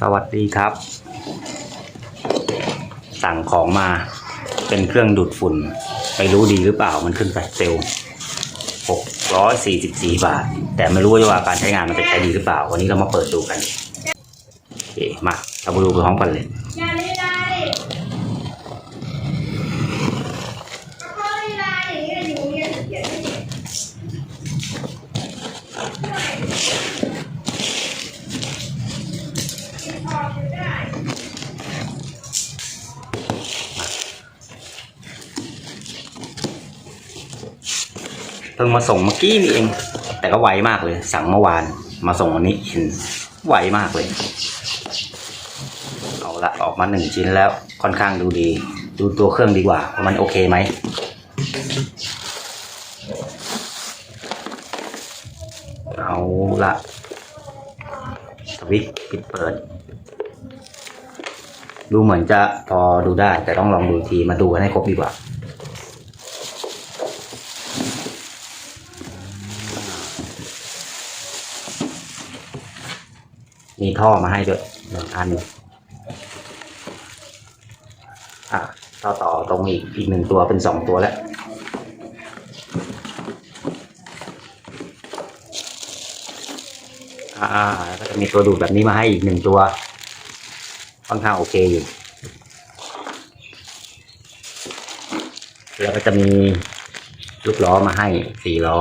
สวัสดีครับ สั่งของมาเป็นเครื่องดูดฝุ่นไม่รู้ดีหรือเปล่ามันขึ้นแฟลชเซลหกร้อยสี่สิบสี่บาท แต่ไม่รู้ว่าการใช้งานมันจะใช้ดีหรือเปล่า วันนี้เรามาเปิดดูกัน โอเค มาเรามาดูพร้อมกันเลย งมาส่งเมื่อกี้นี่เอง แต่ก็ไวมากเลย สั่งเมื่อวานมาส่งวันนี้เห็นไวมากเลย เอาละออกมาหนึ่งชิ้นแล้วค่อนข้างดูดี ดูตัวเครื่องดีกว่าว่ามันโอเคไหมเอาละสวิตช์ปิดเปิด ดูเหมือนจะพอดูได้ แต่ต้องลองดูทีมาดูกันให้ครบดีกว่า มีท่อมาให้ด้วยหนึ่งอันอะต่อต่อตรงอีกอีกหนึ่งตัวเป็นสองตัวแล้วอ่าก็จะมีตัวดูดแบบนี้มาให้อีกหนึ่งตัวค่อนข้างโอเคอยู่ แล้วก็จะมีลูกล้อมาให้สี่ล้อ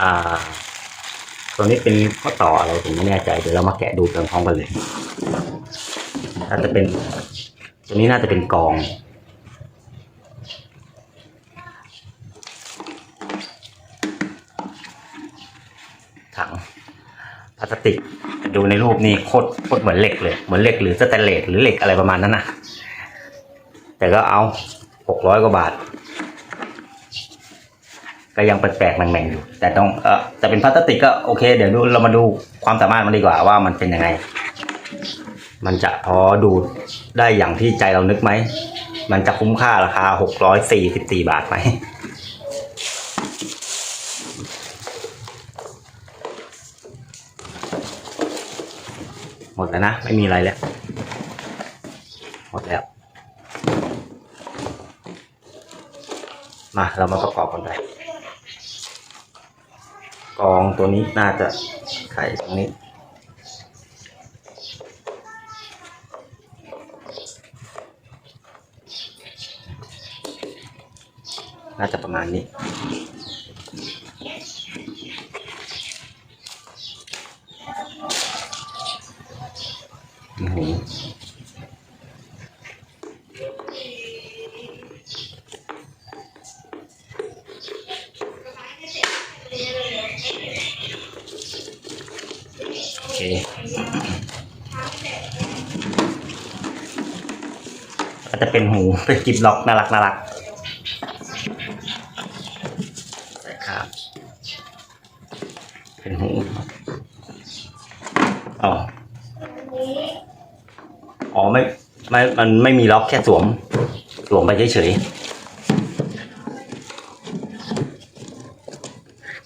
อ่าตัวนี้เป็นข้อต่ออะไรผมไม่แน่ใจเดี๋ยวเรามาแกะดูพร้อมๆกันเลยน่าจะเป็น ตัวนี้น่าจะเป็นกอง ถังพลาสติกดูในรูปนี่โคตรโคตรเหมือนเหล็กเลยเหมือนเหล็กหรือสแตนเลสหรือเหล็กอะไรประมาณนั้นนะแต่ก็เอาหกร้อยกว่าบาท ก็ยังแปลกๆแหม่งๆอยู่ แต่ต้องเออแต่เป็นพลาสติกก็โอเค เดี๋ยวดูเรามาดูความสามารถมันดีกว่าว่ามันเป็นยังไง มันจะพอดูดได้อย่างที่ใจเรานึกไหม มันจะคุ้มค่าราคาหกร้อยสี่สิบสี่บาทไหมหมดแล้วนะ ไม่มีอะไรแล้ว หมดแล้วมาเรามาประกอบกันไป กองตัวนี้น่าจะไขตรงนี้ น่าจะประมาณนี้ หูโอเค ก็ จะเป็นหูเป็นกิบล็อกน่ารักน่ารักครับ เป็นหูอ๋ออ๋อไม่ไม่มันไม่มีล็อกแค่สวม สวมไปเฉยๆ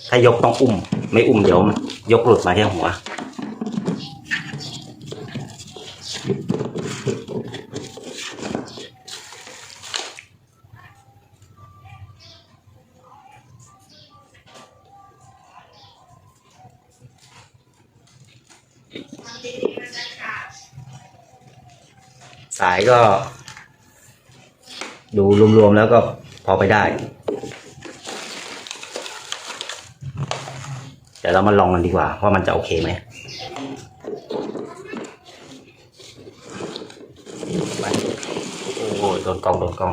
ถ้ายกต้องอุ้ม ไม่อุ้มเดี๋ยว ยกหลุดมาที่หัวายก็ ดูรวมๆแล้วก็พอไปได้ เดี๋ยวเรามาลองกันดีกว่าว่ามันจะโอเคไหมโอ้โหโดนกล้องโดนกล้อง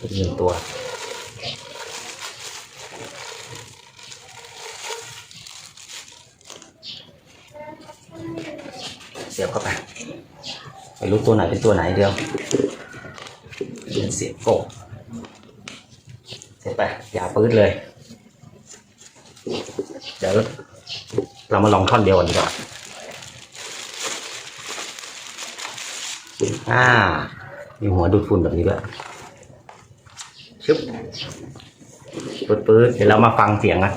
อีกนตัว เสียบเข้าไปไปรู้ตัวไหนเป็นตัวไหนเดียวเป็นเสียบโกเสร็จไปอย่าปื้ดเลย เดี๋ยวเรามาลองท่อนเดียวกันดีก่อนอ่ามีหัวดูดฝุ่นแบบนี้ด้วย ชึบปื๊ดปื๊ดเดี๋ยวเรามาฟังเสียงกัน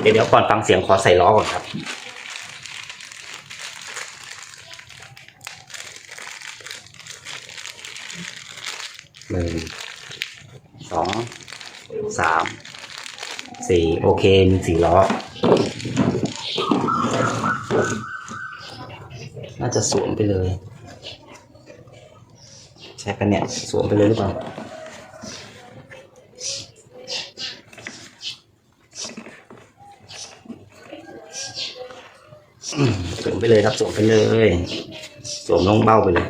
เดี๋ยวเดี๋ยวก่อนฟังเสียงขอใส่ล้อก่อนครับหนึ่งสองสามสี่โอเคมีสี่ล้อ น่าจะสวมไปเลย ใช่กันเนี่ยสวมไปเลยหรือเปล่าอืมสวมไปเลยครับสวมไปเลยสวมลงเบ้าไปเลย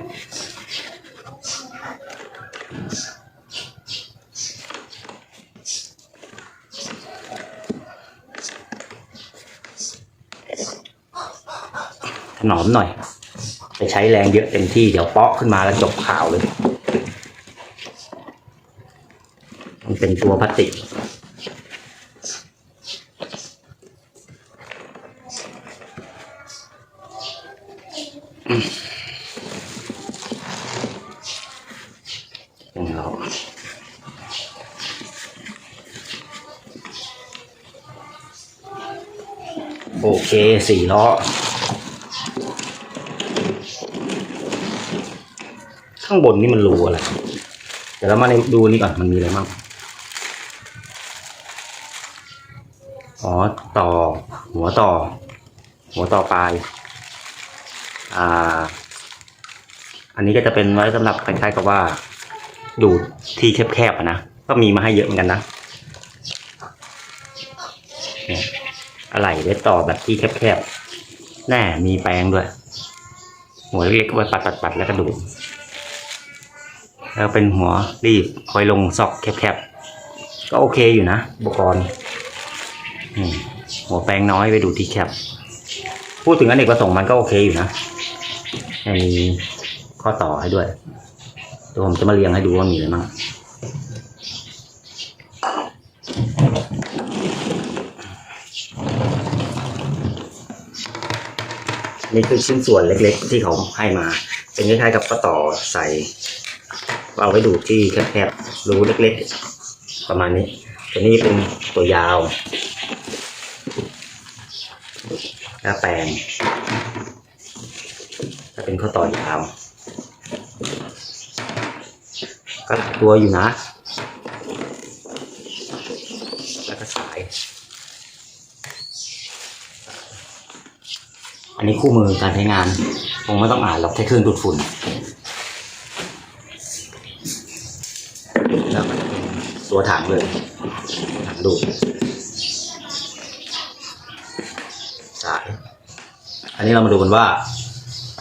ถนอมหน่อย ไปใช้แรงเยอะเต็มที่เดี๋ยวเปาะขึ้นมาแล้วจบข่าวเลย มันเป็นตัวพลาสติกเราโอเคสี่ล้อ ข้างบนนี่มันรูอะไร เดี๋ยวเรามาดูนี่ก่อนมันมีอะไรบ้าง อ๋อต่อ หัวต่อ หัวต่อปลาย อ่า อันนี้ก็จะเป็นไว้สำหรับคล้ายๆกับว่า ดูดที่แคบๆนะ ก็มีมาให้เยอะเหมือนกันนะเนี่ยอะไรไว้ต่อแบบที่แคบๆแน่มีแปรงด้วย หัวเล็กๆไว้ปัดๆๆแล้วก็ดูด แล้วเป็นหัวรีบคอยลงซอกแคบๆ ก็โอเคอยู่นะอุปกรณ์หัวแปรงน้อยไปดูที่แคบ พูดถึงอเนกประสงค์มันก็โอเคอยู่นะมีข้อต่อให้ด้วยเดี๋ยวผมจะมาเรียงให้ดูว่ามีอะไรบ้างนี่คือชิ้นส่วนเล็กๆที่เขาให้มา เป็นคล้ายๆกับข้อต่อใส่ เอาไว้ดูดที่แคบๆรูเล็กๆ ประมาณนี้ตัวนี้เป็นตัวยาวหน้าแปลงถ้าเป็นข้อต่อยาวก็หลายตัวอยู่นะ แล้วก็สาย อันนี้คู่มือการใช้งาน คงไม่ต้องอ่านหรอกแค่เครื่องดูดฝุ่น ตัวถังเลยถังดูดสาย อันนี้เรามาดูกันว่า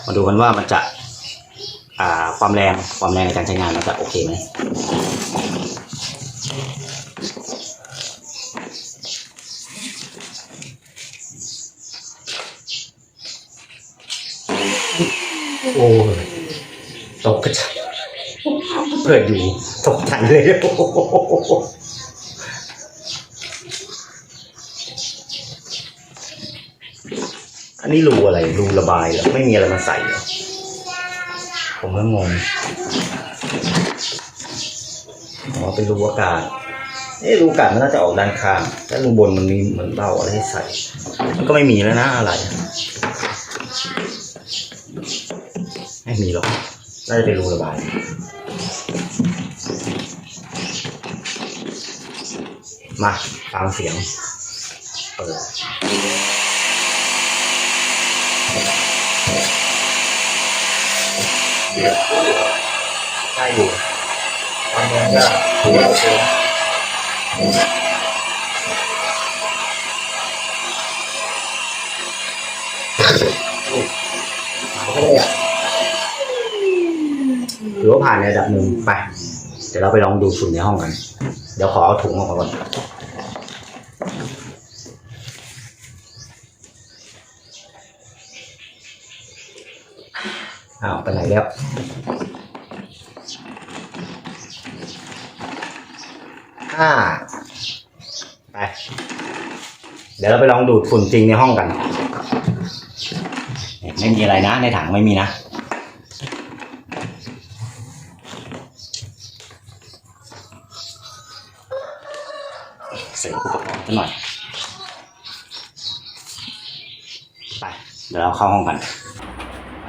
มาดูกันว่ามันจะ อ่า ความแรงความแรงในการใช้งานมันจะโอเคไหมโอ้ตกกระจาย เปิดอยู่ตกใจเลยอันนี้รูอะไรรูระบายเหรอไม่มีอะไรมาใส่เหรอผมก็งงอ๋อเป็นรูอากาศเอ๊ะรูอากาศมันน่าจะออกด้านข้างแล้วรูบนมันมีเหมือนเบาอะไรให้ใส่ มันก็ไม่มีแล้วนะอะไร ไม่มีหรอกน่าจะเป็นรูระบาย มาฟังเสียง เปิดได้อยู่ความแรงก็ถือว่าโอเคนะไม่ได้อถือว่าผ่านในระดับหนึ่งไป เดี๋ยวเราไปลองดูฝุ่นในห้องกัน เดี๋ยวขอเอาถุงออกมาก่อนอ้าวไปไหนแล้วอ่าไป เดี๋ยวเราไปลองดูดฝุ่นจริงในห้องกัน ไม่มีอะไรนะ ในถังไม่มีนะ เสร็จอุปกรณ์กัน หน่อย ไป เดี๋ยวเราเข้าห้องกัน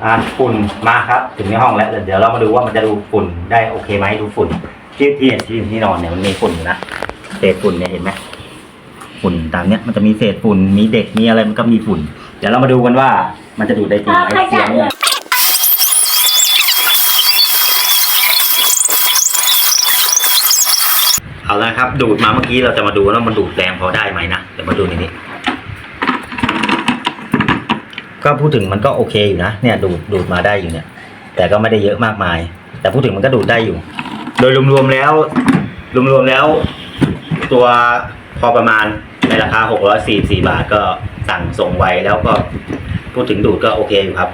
อ่าฝุ่นมาครับ ถึงในห้องแล้ว เดี๋ยวเรามาดูว่ามันจะดูฝุ่นได้โอเคไหมดูฝุ่น ที่ที่ที่ที่นอนเนี่ยมันมีฝุ่นอยู่นะเศษฝุ่นเนี่ยเห็นไหมฝุ่นตามเนี้ยมันจะมีเศษฝุ่นมีเด็กมีอะไรมันก็มีฝุ่น เดี๋ยวเรามาดูกันว่ามันจะดูดได้จริงไหมเสียงเนะครับ ดูดมาเมื่อกี้เราจะมาดูว่ามันดูดแรงพอได้ไหมนะเดี๋ยวมาดูในนี้ ก็พูดถึงมันก็โอเคอยู่นะเนี่ยดูดดูดมาได้อยู่เนี่ย แต่ก็ไม่ได้เยอะมากมาย แต่พูดถึงมันก็ดูดได้อยู่ โดยรวมๆแล้วรวมๆแล้ว ตัวพอประมาณในราคา 644 บาทก็สั่งส่งไวแล้วก็พูดถึงดูดก็โอเคอยู่ครับ